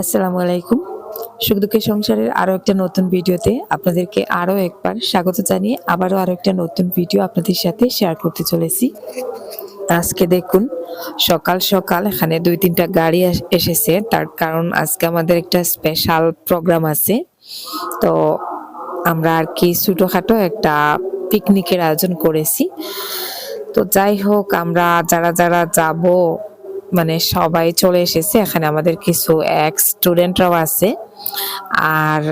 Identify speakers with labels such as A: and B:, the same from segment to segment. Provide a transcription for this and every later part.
A: আসসালামু আলাইকুম। সুখ দুঃখের সংসারের আরও একটা নতুন ভিডিওতে আপনাদেরকে আরও একবার স্বাগত জানিয়ে আবারও আরও একটা নতুন ভিডিও আপনাদের সাথে শেয়ার করতে চলেছি। আজকে দেখুন, সকাল সকাল এখানে দুই তিনটা গাড়ি এসেছে। তার কারণ আজকে আমাদের একটা স্পেশাল প্রোগ্রাম আছে। তো আমরা আর কি ছোটোখাটো একটা পিকনিকের আয়োজন করেছি। তো যাই হোক, আমরা যারা যারা যাব মানে সবাই চলে এসেছে। এখানে আমাদের কিছু এক স্টুডেন্টরাও আছে আর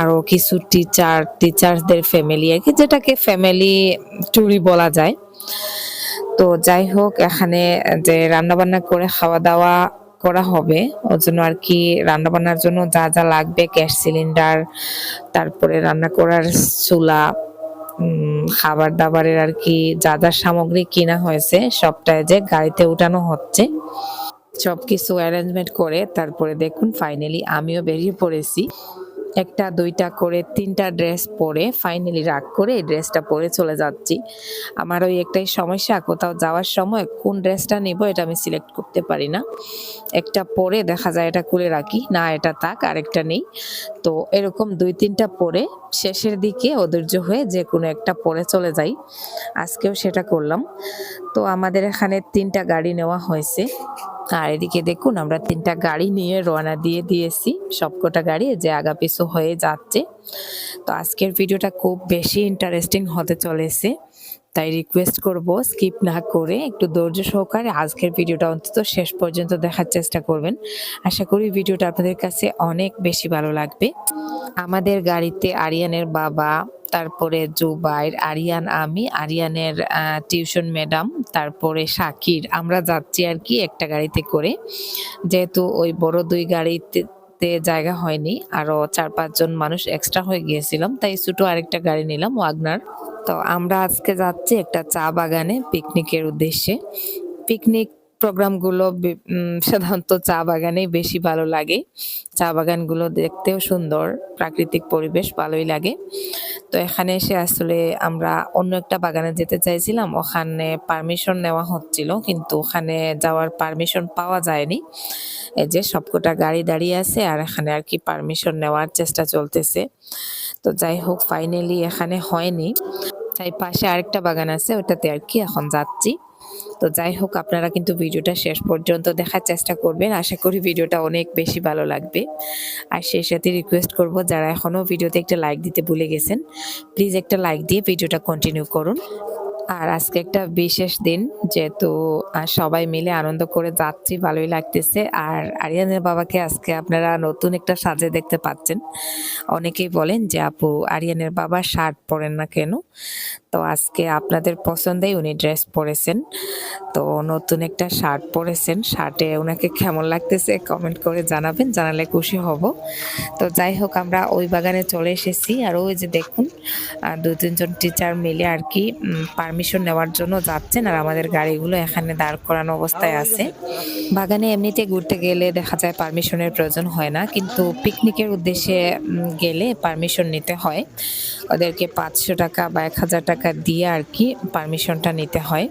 A: আরও কিছু টিচার টিচারদের ফ্যামিলি আর কি, যেটাকে ফ্যামিলি ট্যুরই বলা যায়। তো যাই হোক, এখানে যে রান্নাবান্না করে খাওয়া দাওয়া করা হবে, ওর জন্য আর কি রান্নাবান্নার জন্য যা যা লাগবে, গ্যাস সিলিন্ডার, তারপরে রান্না করার চুলা খাবার দাবারের আর কি যা যা সামগ্রী কিনা হয়েছে, সবটাই যে গাড়িতে উঠানো হচ্ছে, সবকিছু অ্যারেঞ্জমেন্ট করে তারপরে দেখুন ফাইনালি আমিও বেরিয়ে পড়েছি। একটা, দুইটা করে তিনটা ড্রেস পরে ফাইনালি রাগ করে এই ড্রেসটা পরে চলে যাচ্ছি। আমার ওই একটাই সমস্যা, কোথাও যাওয়ার সময় কোন ড্রেসটা নেব এটা আমি সিলেক্ট করতে পারি না। একটা পরে দেখা যায় এটা খুলে রাখি, না এটা থাক, আরেকটা নেই। তো এরকম দুই, তিনটা পরে শেষের দিকে অধৈর্য হয়ে যে কোনো একটা পরে চলে যাই। আজকেও সেটা করলাম। তো আমাদের এখানে তিনটা গাড়ি নেওয়া হয়েছে। আর এদিকে দেখুন, আমরা তিনটা গাড়ি নিয়ে রওনা দিয়ে দিয়েছি। সবকটা গাড়ি যে আগা পিছু হয়ে যাচ্ছে। তো আজকের ভিডিওটা খুব বেশি ইন্টারেস্টিং হতে চলেছে। তাই রিকোয়েস্ট করব স্কিপ না করে একটু ধৈর্য সহকারে আজকের ভিডিওটা অন্তত শেষ পর্যন্ত দেখার চেষ্টা করবেন। আশা করি ভিডিওটা আপনাদের কাছে অনেক বেশি ভালো লাগবে। আমাদের গাড়িতে আরিয়ানের বাবা, তারপরে জুবাইর, আরিয়ান আমি, আরিয়ানের টিউশন ম্যাডাম তারপরে শাকির। আমরা যাচ্ছি আর কি একটা গাড়িতে করে। যেহেতু ওই বড় দুই গাড়িতে জায়গা হয়নি, আরও চার পাঁচজন মানুষ এক্সট্রা হয়ে গিয়েছিলাম, তাই ছোটো আরেকটা গাড়ি নিলাম, ওয়াগনার। তো আমরা আজকে যাচ্ছি একটা চা বাগানে পিকনিকের উদ্দেশ্যে। পিকনিক প্রোগ্রামগুলো সাধারণত চা বাগানেই বেশি ভালো লাগে। চা বাগানগুলো দেখতেও সুন্দর, প্রাকৃতিক পরিবেশ ভালোই লাগে। তো এখানে এসে আসলে আমরা অন্য একটা বাগানে যেতে চাইছিলাম, ওখানে পারমিশন নেওয়া হচ্ছিল, কিন্তু ওখানে যাওয়ার পারমিশন পাওয়া যায়নি। এই যে সবকটা গাড়ি দাঁড়িয়ে আছে, আর এখানে আর কি পারমিশন নেওয়ার চেষ্টা চলতেছে। তো যাই হোক ফাইনালি এখানে হয়নি। তাই পাশে আরেকটা বাগান আছে, ওটাতে আর কি এখন যাচ্ছি। তো যাই হোক, আপনারা কিন্তু ভিডিওটা শেষ পর্যন্ত দেখার চেষ্টা করবেন। আশা করি ভিডিওটা অনেক বেশি ভালো লাগবে। আর সেই সাথে রিকোয়েস্ট করব, যারা এখনও ভিডিওতে একটা লাইক দিতে ভুলে গেছেন প্লিজ একটা লাইক দিয়ে ভিডিওটা কন্টিনিউ করুন। আর আজকে একটা বিশেষ দিন, যেহেতু সবাই মিলে আনন্দ করে যাচ্ছি ভালোই লাগতেছে। আর আরিয়ানের বাবাকে আজকে আপনারা নতুন একটা সাজে দেখতে পাচ্ছেন। অনেকেই বলেন যে, আপু, আরিয়ানের বাবা শার্ট পরেন না কেন? তো আজকে আপনাদের পছন্দেই উনি ড্রেস পরেছেন। তো নতুন একটা শার্ট পরেছেন। শার্টে ওনাকে কেমন লাগতেছে কমেন্ট করে জানাবেন, জানালে খুশি হব। তো যাই হোক, আমরা ওই বাগানে চলে এসেছি। আর ওই যে দেখুন দু তিনজন টিচার মিলে আর কি পারমিশন নেওয়ার জন্য যাচ্ছেন আর আমাদের গাড়িগুলো এখানে দাঁড় করানো অবস্থায় আছে। বাগানে এমনিতে ঘুরতে গেলে দেখা যায় পারমিশনের প্রয়োজন হয় না, কিন্তু পিকনিকের উদ্দেশ্যে গেলে পারমিশন নিতে হয়। ওদেরকে পাঁচশো টাকা বা এক হাজার টাকা দিয়ে আর কি পারমিশনটা নিতে হয়।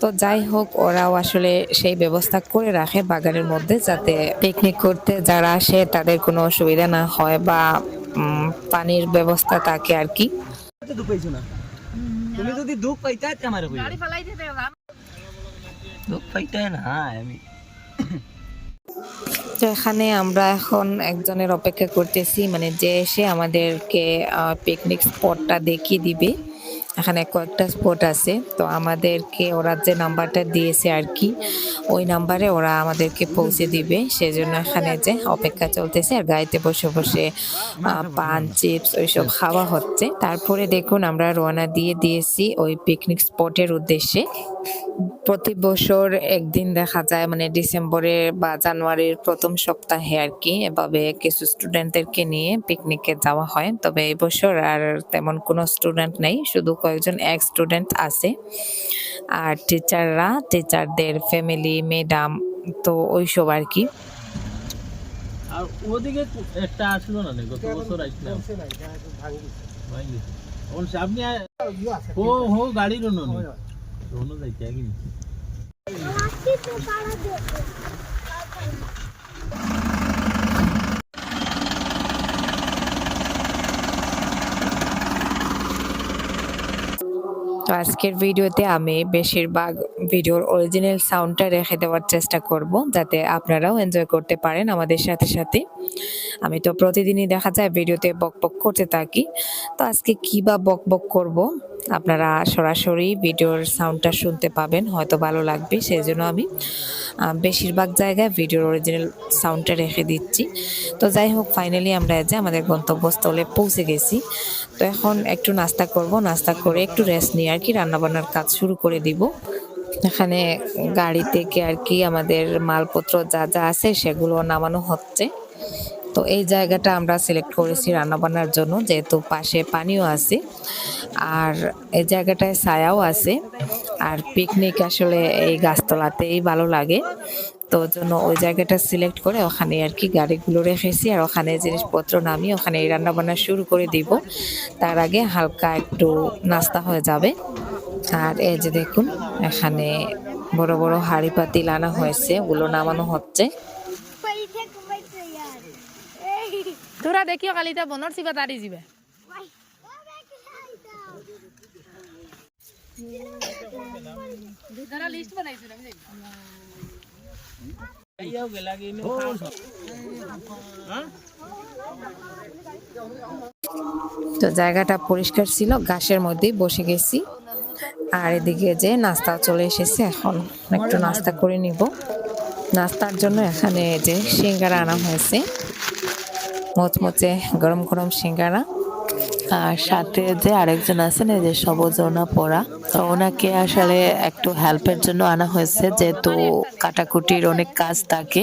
A: তো যাই হোক, ওরাও আসলে সেই ব্যবস্থা করে রাখে বাগানের মধ্যে যাতে পিকনিক করতে যারা আসে তাদের কোনো অসুবিধা না হয় বা পানির ব্যবস্থা থাকে আর কি।
B: তুমি যদি দুঃখ পাইতা তে আমার কইও। দুঃখ পাইতা না আমি।
A: তো এখানে আমরা এখন একজনের অপেক্ষা করতেছি মানে যে এসে আমাদেরকে পিকনিক স্পটটা দেখিয়ে দিবে। এখানে কয়েকটা স্পট আছে। তো আমাদেরকে ওরা যে নাম্বারটা দিয়েছে আর কি, ওই নাম্বারে ওরা আমাদেরকে পৌঁছে দিবে। সেজন্য এখানে যে অপেক্ষা চলতেছে আর গাড়িতে বসে বসে পান, চিপস ওইসব খাওয়া হচ্ছে। তারপরে দেখুন আমরা রওনা দিয়ে দিয়েছি ওই পিকনিক স্পটের উদ্দেশ্যে। প্রতি বছর একদিন দেখা যায় মানে ডিসেম্বরে বা জানুয়ারির প্রথম সপ্তাহে আর কি এভাবে কিছু স্টুডেন্টদেরকে নিয়ে পিকনিকে যাওয়া হয়। তবে এই বছর আর তেমন কোনো স্টুডেন্ট নেই শুধু কয়েকজন এক স্টুডেন্ট আছে। আর টিচাররা টিচারদের ফ্যামিলি ম্যাডাম তো ওইসব আর কি।
C: আর ওদিকে একটা আসলো না গত বছর আসলাম আপনি ও হো গাড়ির
A: তো আজকের ভিডিওতে আমি বেশিরভাগ ভিডিওর অরিজিনাল সাউন্ডটা রেখে দেওয়ার চেষ্টা করব, যাতে আপনারাও এনজয় করতে পারেন আমাদের সাথে সাথে। আমি তো প্রতিদিনই দেখা যায় ভিডিওতে বক বক করতে থাকি। তো আজকে কী বা বক বক করব? আপনারা সরাসরি ভিডিওর সাউন্ডটা শুনতে পাবেন, হয়তো ভালো লাগবে সেই জন্য আমি বেশিরভাগ জায়গায় ভিডিওর অরিজিনাল সাউন্ডটা রেখে দিচ্ছি। তো যাই হোক ফাইনালি আমরা যে আমাদের গন্তব্যস্থলে পৌঁছে গেছি। তো এখন একটু নাস্তা করব, নাস্তা করে একটু রেস্ট নিয়ে আর কি রান্নাবান্নার কাজ শুরু করে দিব। এখানে গাড়ি থেকে আর কি আমাদের মালপত্র যা যা আছে সেগুলো নামানো হচ্ছে। তো এই জায়গাটা আমরা সিলেক্ট করেছি রান্নাবান্নার জন্য, যেহেতু পাশে পানিও আছে। আর এই জায়গাটায় ছায়াও আছে। আর পিকনিক আসলে এই গাছতলাতেই ভালো লাগে। তো জন্য ওই জায়গাটা সিলেক্ট করে ওখানে আর কি গাড়িগুলো রেখেছি। আর ওখানে জিনিসপত্র নামিয়ে ওখানে এই রান্নাবান্না শুরু করে দিব। তার আগে হালকা একটু নাস্তা হয়ে যাবে। আর এই যে দেখুন, এখানে বড় বড় হাড়ি পাতিল আনা হয়েছে, ওগুলো নামানো হচ্ছে।
D: তোরা দেখিও কালি তা বনৰ চিবা যাবে তারা জানি
A: তো জায়গাটা পরিষ্কার ছিল, ঘাসের মধ্যেই বসে গেছি। আর এদিকে যে নাস্তা চলে এসেছে, এখন একটু নাস্তা করে নিব। নাস্তার জন্য এখানে যে সিঙ্গারা আনা হয়েছে মচমচে গরম গরম সিঙ্গারা। আর সাথে যে আরেকজন আছেন, এই যে সবজনা পড়া। তো ওনাকে আসলে একটু হেল্পের জন্য আনা হয়েছে, যেহেতু কাটাকুটির অনেক কাজ থাকে।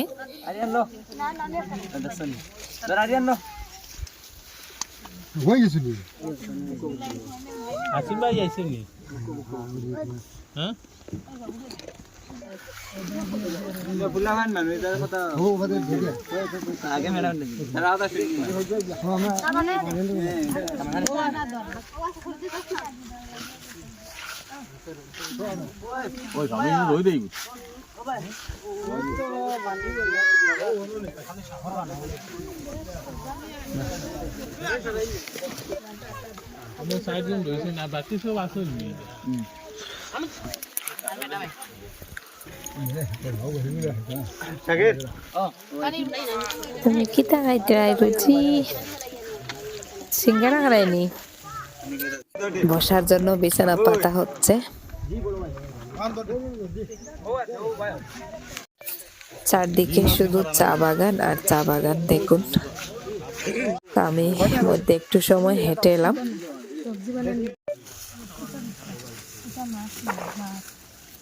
C: আমি আমি সাইড জন রইছে না বাকি সব আসল
B: সাকির
A: তুমি কি তাকাইতে রুচি সিঙ্গারা খারাইনি বসার জন্য বিছানা পাতা হচ্ছে চারদিকে শুধু চা বাগান আর চা বাগান দেখুন আমি মধ্যে একটু সময় হেঁটে এলাম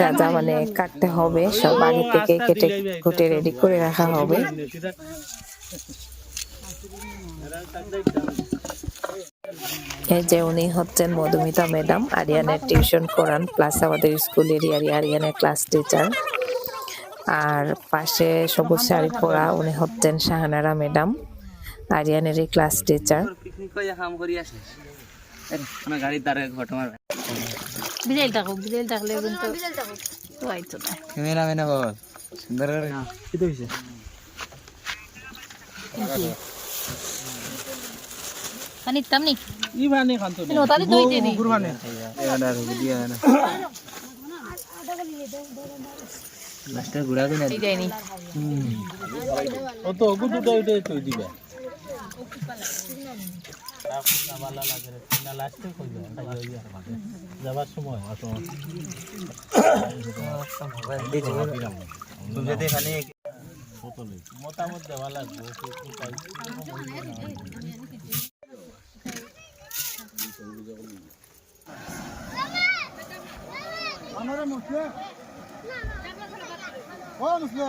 A: যা যা মানে কাটতে হবে, সব আগে থেকে কেটে, কুটে রেডি করে রাখা হবে। এই যে উনি হচ্ছেন মধুমিতা ম্যাডাম, আরিয়ানের টিউশন করান প্লাস আমাদের স্কুলেরই আর আরিয়ানের ক্লাস টিচার আর পাশে সবুজ শাড়ি পরা উনি হচ্ছেন শাহানারা ম্যাডাম, আরিয়ানেরই ক্লাস টিচার
B: পিকনিক কই কাম
D: বিজাইল থাকো বিজাইল থাকলে কিন্তু তো আইতো না
B: ক্যামেরাম্যান বাবা সুন্দর করে কি তো হইছে
D: পানি তাম নি
C: ই বানে খান তো
D: নতালি দইতে নি
B: এবারে দিয়া না
C: ও তো দিবা। যাবার সময়। মতামত দেওয়া লাগবে
D: আমারে মুসলে ও মুসলে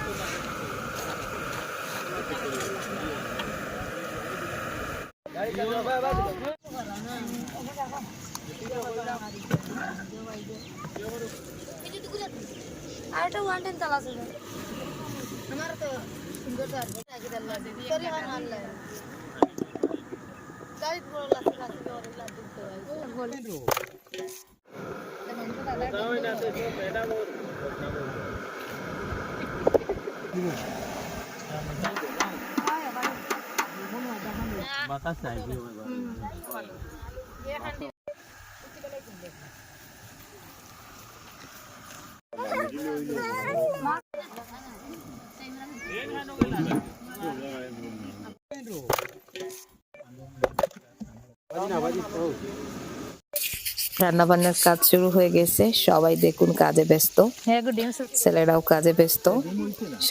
E: আর একটা ওয়ান টাইম চালাছে আমার তো সুন্দর তো আছে আগে দাল্লা সরি হান আল্লাহ গাড়ি পুরো লাসে লাসে করে লাড্ডু তো
C: বাতাস
A: রান্না বান্নার কাজ শুরু হয়ে গেছে। সবাই দেখুন কাজে ব্যস্ত।
D: হ্যাঁ
A: ছেলেরাও কাজে ব্যস্ত।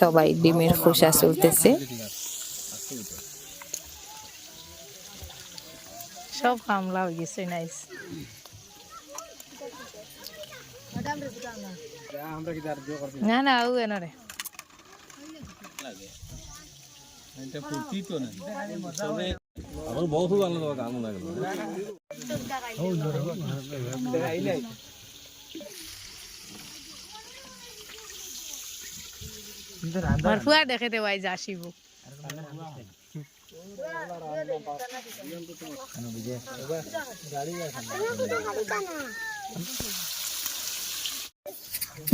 A: সবাই ডিমের খোসা চলতেছে
D: সব কামলা হয়ে গেছে নাইস না না ও এনারে
C: এটা ফুটি তো না তবে আমার বহুত ভালো লাগল কাম লাগল
D: দেখে দে ওয়াই যা আসিব।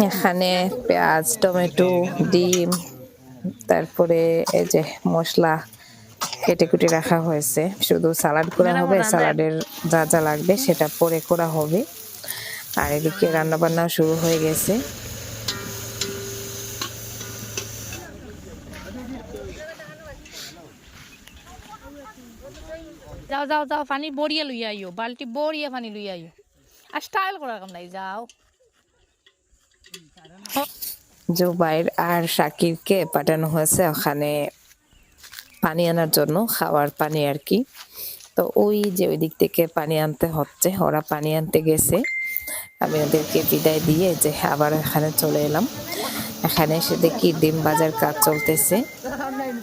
A: এখানে পেঁয়াজ টমেটো ডিম তারপরে এই যে মশলা কেটে কুটে রাখা হয়েছে। শুধু সালাড করা হবে সালাডের যা যা লাগবে সেটা পরে করা হবে। আর এদিকে রান্না বান্না শুরু হয়ে গেছে।
D: যাও যাও যাও পানি বড়িয়ে লইয়া আইও, বালতি বড়িয়ে পানি লইয়া আইও। আর স্টাইল করার কাম নাই, যাও।
A: জুবাইর আর শাকিরকে পাঠানো হয়েছে ওখানে পানি আনার জন্য, খাওয়ার পানি আর কি। তো ওই যে ওই দিক থেকে পানি আনতে হচ্ছে, ওরা পানি আনতে গেছে। আমি ওদেরকে বিদায় দিয়ে যে আবার এখানে চলে এলাম। এখানে এসে দেখি ডিম বাজার কাজ চলতেছে।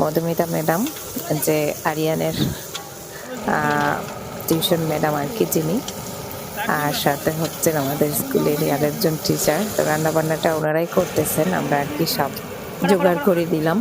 A: মধুমিতা ম্যাডাম, যে আরিয়ানের টিউশন ম্যাডাম আর কি যিনি। আর সাথে হচ্ছেন আমাদের স্কুলের আরেকজন টিচার তো রান্নাবান্নাটা ওনারাই করতেছেন, আমরা আর কি সব জোগাড় করে দিলাম।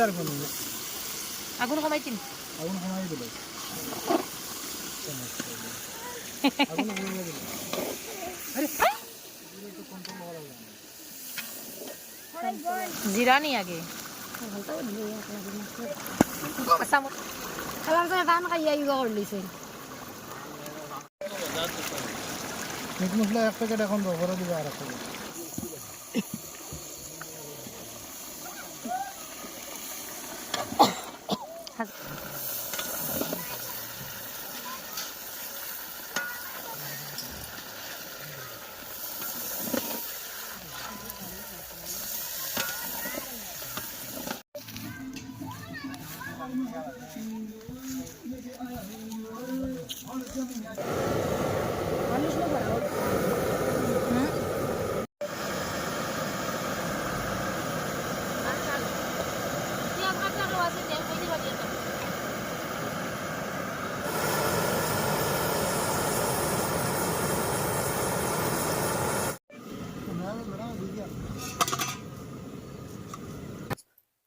D: ঘুরাও ঘুরাও আগুন কমাইছিন? জিরানি আগে। আচ্ছা
E: খালার তো টান খাইয়া ইউগা করে লইছে
B: মিট মশলা এক প্যাকেট এখন ব্যবহার দিবে আর ওইদিকে রান্না বান্না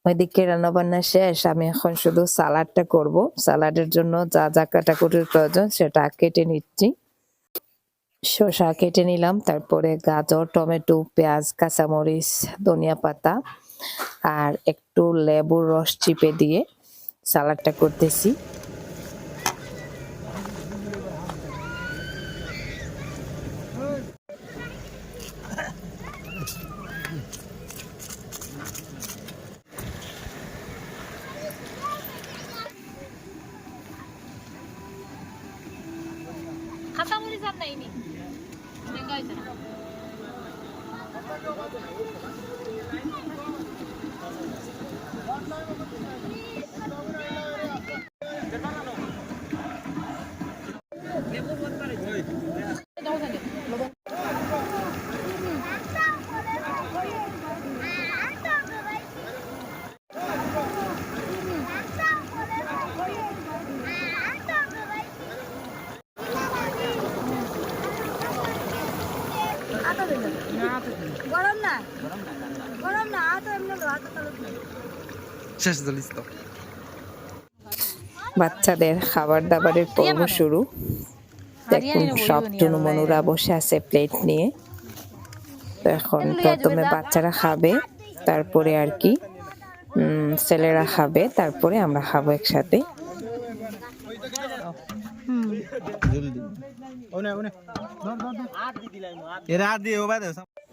A: ওইদিকে রান্নাবান্না শেষ, আমি এখন শুধু সালাডটা করব। সালাডের জন্য যা যা কাটাকুটির প্রয়োজন সেটা কেটে নিচ্ছি। শসা কেটে নিলাম, তারপরে গাজর, টমেটো, পেঁয়াজ, কাঁচামরিচ, ধনিয়া পাতা আর একটু লেবুর রস চিপে দিয়ে সালাডটা করতেছি।
D: কাঁচামরিচ আর নেই
E: গরম না? গরম না আতো এমনি হাতে তালু
B: শেষ দলিস তো।
A: বাচ্চাদের খাবার দাবারের পর্ব শুরু। দেখুন সব টুনুমনুরা বসে আছে প্লেট নিয়ে। তো এখন প্রথমে বাচ্চারা খাবে তারপরে আর কি। উম, ছেলেরা খাবে তারপরে আমরা খাব একসাথে।
B: জলদি। ওনে ওনে। এরা আর দিয়ে ওবা দেও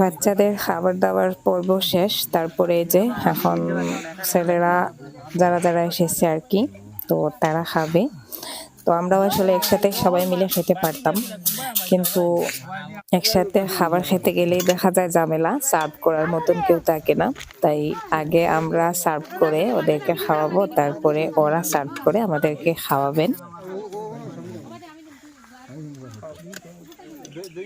A: বাচ্চাদের খাবার দাবার পর্ব শেষ, তারপরে যে এখন ছেলেরা, যারা যারা এসেছে আর কি, তো তারা খাবে। তো আমরাও আসলে একসাথে সবাই মিলে খেতে পারতাম। কিন্তু একসাথে খাবার খেতে গেলেই দেখা যায় ঝামেলা, সার্ভ করার মতন কেউ থাকে না। তাই আগে আমরা সার্ভ করে ওদেরকে খাওয়াবো, তারপরে ওরা সার্ভ করে আমাদেরকে খাওয়াবেন
E: বাতো তা
D: দেখি তো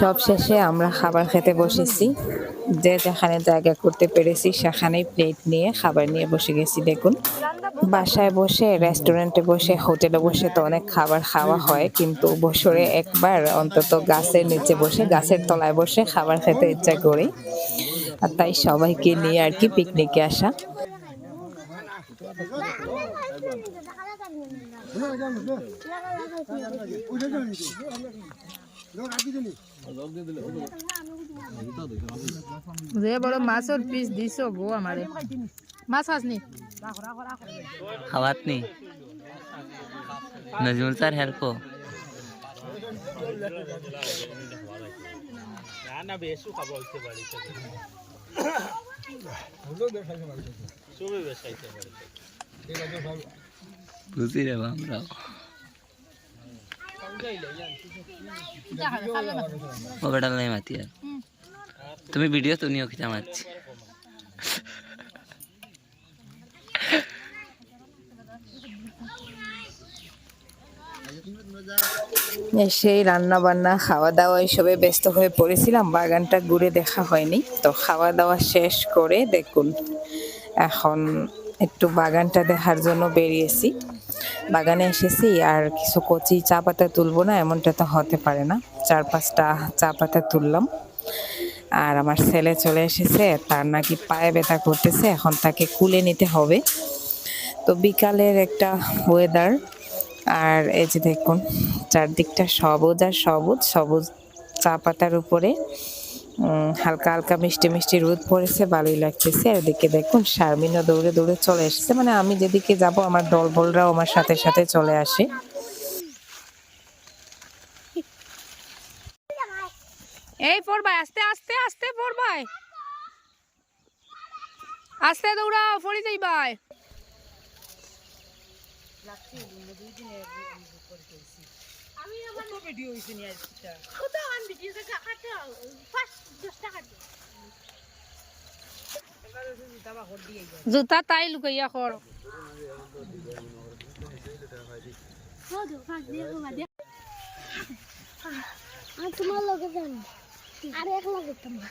A: সব শেষে আমরা খাবার খেতে বসেছি। যে যেখানে জায়গা করতে পেরেছি, সেখানেই প্লেট নিয়ে খাবার নিয়ে বসে গেছি, দেখুন। বাসায় বসে রেস্টুরেন্টে বসে হোটেলে বসে তো অনেক খাবার খাওয়া হয়, কিন্তু বছরে একবার অন্তত গাছের নিচে বসে, গাছের তলায় বসে খাবার খেতে ইচ্ছা করি। আর তাই সবাইকে নিয়ে আর কি পিকনিকে আসা।
D: যে বড় মাছের পিস দিছ গো আমারে। মাছ খাসনি
F: খাওয়াত নি। নজরুল স্যার হেল্প
C: না না বেশু খাব হইতে পারি সবে বেশ খাইতে পারি।
F: বুঝি রে আমরা। ও নাই মাতি আর। তুমি ভিডিও তো নিও খিচা মারছি।
A: সেই রান্না বান্না খাওয়া দাওয়া এসবে ব্যস্ত হয়ে পড়েছিলাম বাগানটা ঘুরে দেখা হয়নি। তো খাওয়া দাওয়া শেষ করে দেখুন এখন একটু বাগানটা দেখার জন্য বেরিয়েছি। বাগানে এসেছি আর কিছু কচি চা পাতা তুলবো না, এমনটা তো হতে পারে না। চার পাঁচটা চা পাতা তুললাম। আর আমার ছেলে চলে এসেছে, তার নাকি পায়ে ব্যথা করতেছে, এখন তাকে কুলে নিতে হবে। তো বিকালের একটা ওয়েদার আর এই যে দেখুন, চারদিকটা সবুজ আর সবুজ সবুজ চা পাতার উপরে। হালকা হালকা মিষ্টি মিষ্টি রোদ পড়েছে, ভালোই লাগতেছে। আর এদিকে দেখুন, শারমিনও দৌড়ে দৌড়ে চলে এসেছে। মানে আমি যেদিকে যাব, আমার দলবলরাও আমার সাথে সাথে চলে আসে।
D: এই পড়বাই আস্তে আস্তে আস্তে পড়বাই আস্তে দৌড়াও ফড়ি যাইবাই
E: কত আন দিছি টাকা কাটতে ফার্স্ট 10 টাকা দিও।
D: জুতা তাই লুকাইয়া কর
E: দিয়ে তোমার লগে আর এক লগে তোমার।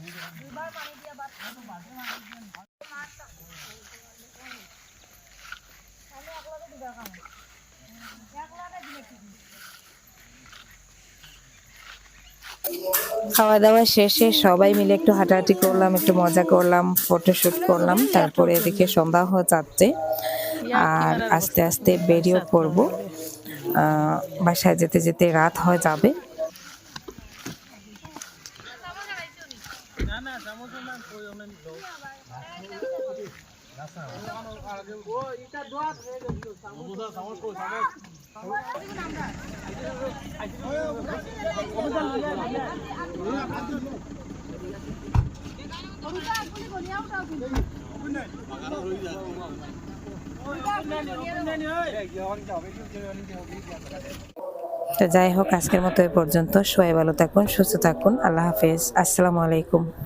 A: খাওয়া দাওয়া শেষে সবাই মিলে একটু হাঁটাহাঁটি করলাম, একটু মজা করলাম ফটোশুট করলাম, তারপরে এদিকে সন্ধ্যা হয়ে যাচ্ছে। আর আস্তে আস্তে বেরিয়ে পড়ব। বাসায় যেতে যেতে রাত হয়ে যাবে। তো যাই হোক, আজকের মতো এ পর্যন্ত। সবাই ভালো থাকুন, সুস্থ থাকুন। আল্লাহ হাফেজ। আসসালামু আলাইকুম।